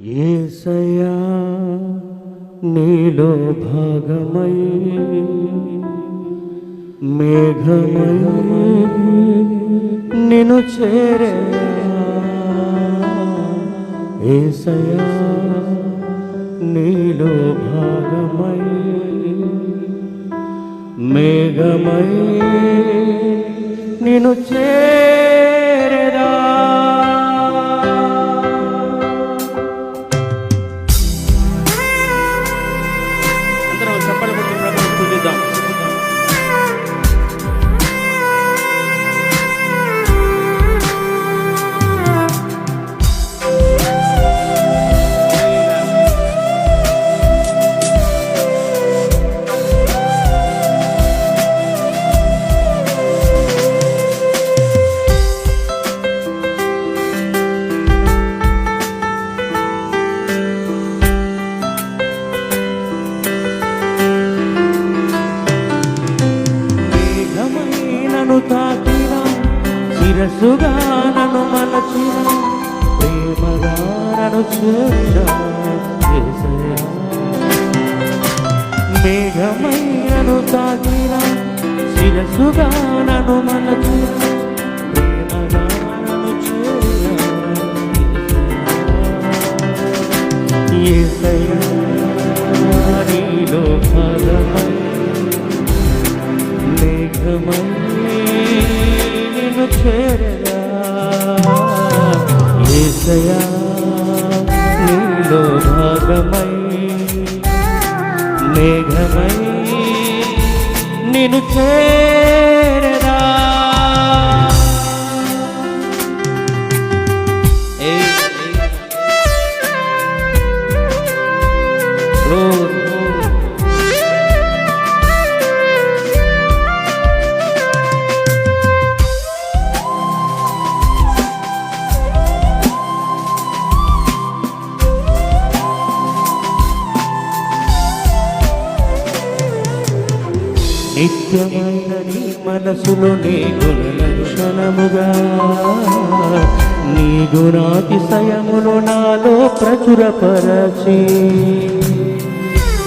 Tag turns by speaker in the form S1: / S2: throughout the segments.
S1: ఏసయా నీలో భాగమై మేఘమై నిను చేరే ఏసయా నీలో భాగమై మేఘమై నిను చేరదా. శిరస్సుగా నన్ను మలచిన ప్రేమగా నన్ను చేర్చా యేసయ్యా. మేఘమైనను తాకిన శిరస్సుగా నన్ను మలచిన ప్రేమగా ఏసయా నీలో భాగమై నిత్యమైన నీ మనసులో నీ గుణ లక్షణముగా నీ గుణాతిశయములు నాలో ప్రచురపరచి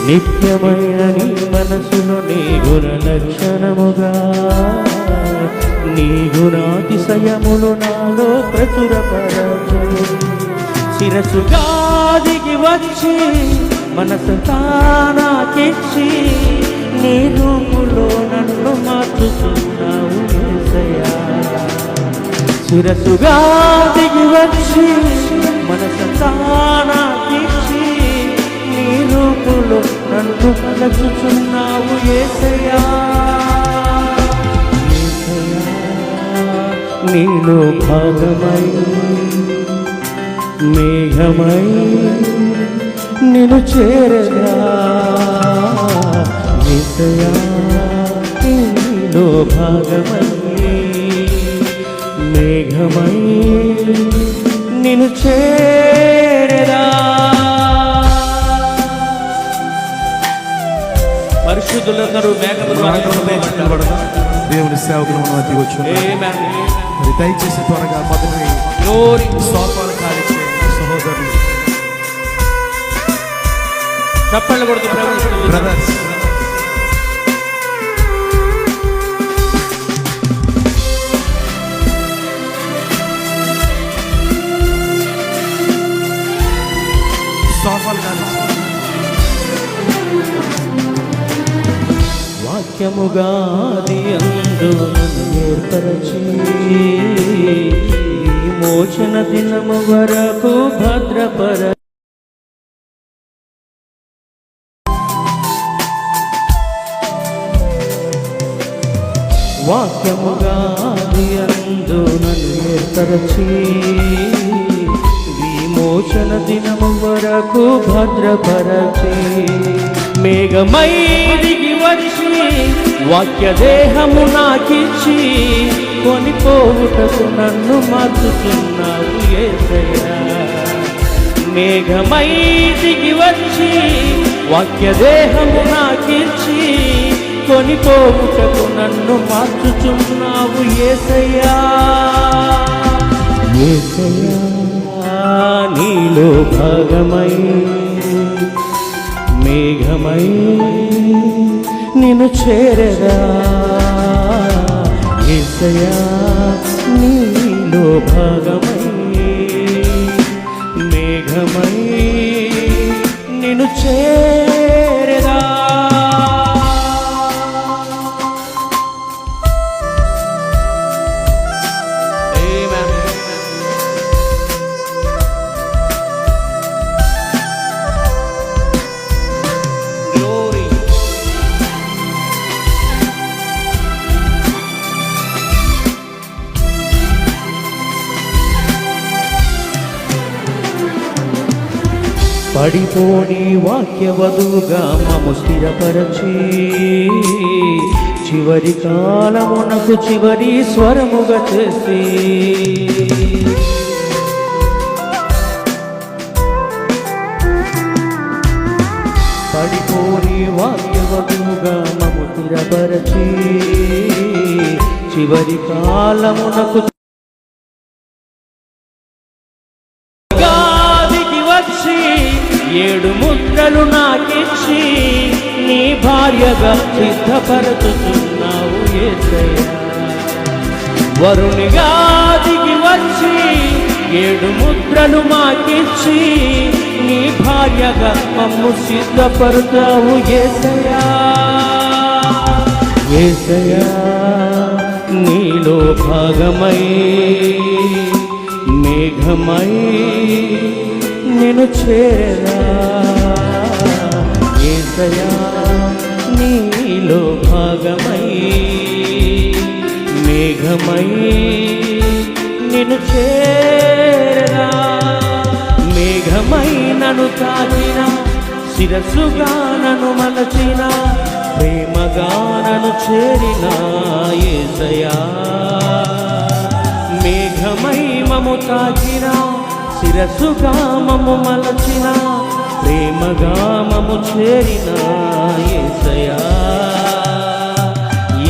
S1: నిత్యమైన నీ మనసులో నీ గుణ లక్షణముగా నీ గుణాతిశయములు నాలో ప్రచురపరచి. శిరసుగా దిగి వచ్చి మనసు తానాకిచ్చి నీ రూపులో నన్ను మార్చుతున్నావు శిరసుగా దిగి వచ్చి మనసు తానాకిచ్చి నీ రూపులో నన్ను మలచుచున్నావు యేసయ్యా యేసయ్యా నీలో భాగమై మేఘమై నిన్ను చేరగా నిశయా నీలో భాగమై మేఘమై నిన్ను చేరగా పరిశుద్ధులందరూ.
S2: దేవుని సేవకులు మనం వచ్చు మరి దయచేసి త్వరగా మొదటి సోపాలు ఖాళీ చేయండి సహోదరులు.
S1: ప్రభుత్వం
S2: బ్రదర్స్
S1: వాక్యముగా అందు ఏర్పరచి. ఈ మోచన దినము వరకు భద్రపర వాక్యముగా అందు నన్ను ఏర్పరచి. విమోచన దినము వరకు భద్రపరచి. మేఘమై దిగి వచ్చి వాక్య దేహము నాకిచ్చి కొనిపోవుటకు నన్ను మార్చుతున్నావు ఏసయ్యా. మేఘమై దిగి వచ్చి వాక్య దేహము నాకిచ్చి కొనిపోవుటకు నన్ను మార్చుచున్నావు ఏసయ్యా. ఏసయ్యా నీలో భాగమై మేఘమై నిన్ను చేరగా ఏసయా నీలో భాగమై మేఘమై నిన్ను చేరగా పడిపోని వాక్యవధుగా మము స్థిరపరచి చివరి కాలమునకు చివరి స్వరముగా చేసి. పడిపోని వాక్యవధుగా మము స్థిరపరచి చివరి కాలమునకు ముద్రలు నాకిచ్చి నీ భార్యగా సిద్ధపరచుతున్నావు ఏసయ్యా. వరుని గాదికి వచ్చి ఏడు ముద్రలు మాకిచ్చి నీ భార్యగా మమ్ము సిద్ధపరుతావు ఏసయ్యా. ఏసయ్యా నీలో భాగమై మేఘమై నేను చేరా. ఏసయా నీలో భాగమై మేఘమై నిన్ను చేరా మేఘమై నన్ను తాకిన శిరస్సుగా నన్ను మలచిన ప్రేమగా నన్ను చేరిన ఏసయా మేఘమై మము తాకిన శిరస్సుగా మము మలచినా ప్రేమగా మము చేరిన ఏసయా?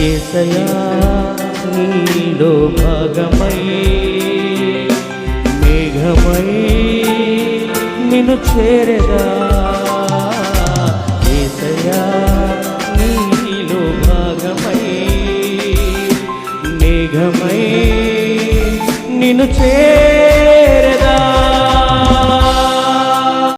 S1: ఏసయా నీలో భాగమై మేఘమై నిన్ను చేరగా ఏసయా నీలో భాగమై మేఘమై నిన్ను చే